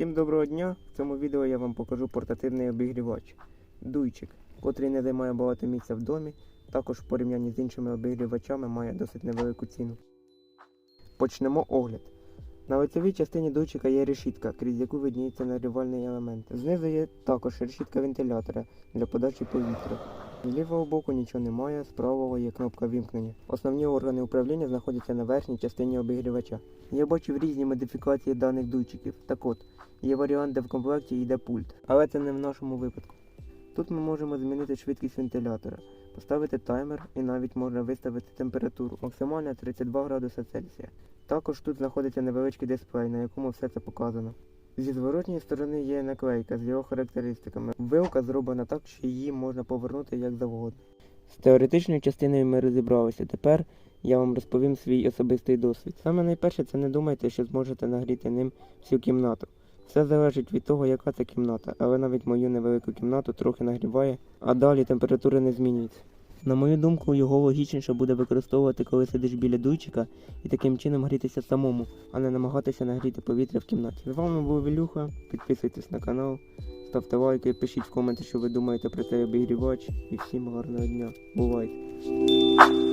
Всім доброго дня! В цьому відео я вам покажу портативний обігрівач дуйчик, котрий не займає багато місця в домі, також в порівнянні з іншими обігрівачами має досить невелику ціну. Почнемо огляд. На лицевій частині дуйчика є решітка, крізь яку видніється нагрівальний елемент. Знизу є також решітка вентилятора для подачі повітря. З лівого боку нічого немає, з правого є кнопка вімкнення. Основні органи управління знаходяться на верхній частині обігрівача. Я бачив різні модифікації даних дуйчиків. Так от, є варіант, де в комплекті йде пульт, але це не в нашому випадку. Тут ми можемо змінити швидкість вентилятора, поставити таймер і навіть можна виставити температуру максимальна 32 градуса Цельсія. Також тут знаходиться невеличкий дисплей, на якому все це показано. Зі зворотньої сторони є наклейка з його характеристиками. Вилка зроблена так, що її можна повернути як завгодно. З теоретичною частиною ми розібралися. Тепер я вам розповім свій особистий досвід. Саме найперше, це не думайте, що зможете нагріти ним всю кімнату. Все залежить від того, яка це кімната, але навіть мою невелику кімнату трохи нагріває, а далі температура не змінюється. На мою думку, його логічніше буде використовувати, коли сидиш біля дуйчика і таким чином грітися самому, а не намагатися нагріти повітря в кімнаті. З вами був Вілюха, підписуйтесь на канал, ставте лайки, пишіть в коменти, що ви думаєте про цей обігрівач. І всім гарного дня. Бувайте!